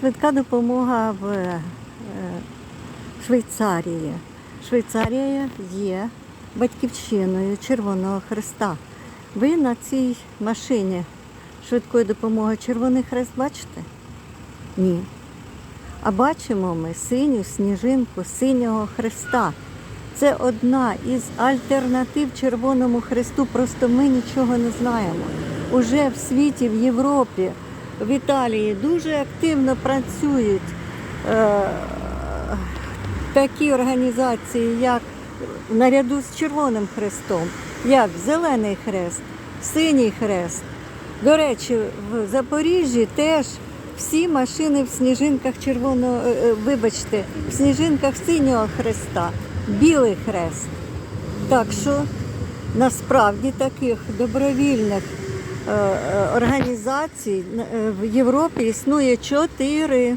швидка допомога в е, Швейцарії. Швейцарія є батьківщиною Червоного Хреста. Ви на цій машині швидкої допомоги Червоний Хрест бачите? Ні. А бачимо ми синю сніжинку синього хреста. Це одна із альтернатив Червоному Хресту. Просто ми нічого не знаємо. Уже в світі, в Європі, в Італії дуже активно працюють е, такі організації, як наряду з Червоним Хрестом, як Зелений Хрест, Синій Хрест. До речі, в Запоріжжі теж всі машини в сніжинках червоного, е, е, вибачте, в сніжинках синього хреста, білий хрест. Так що насправді таких добровільних організацій е, в Європі існує чотири.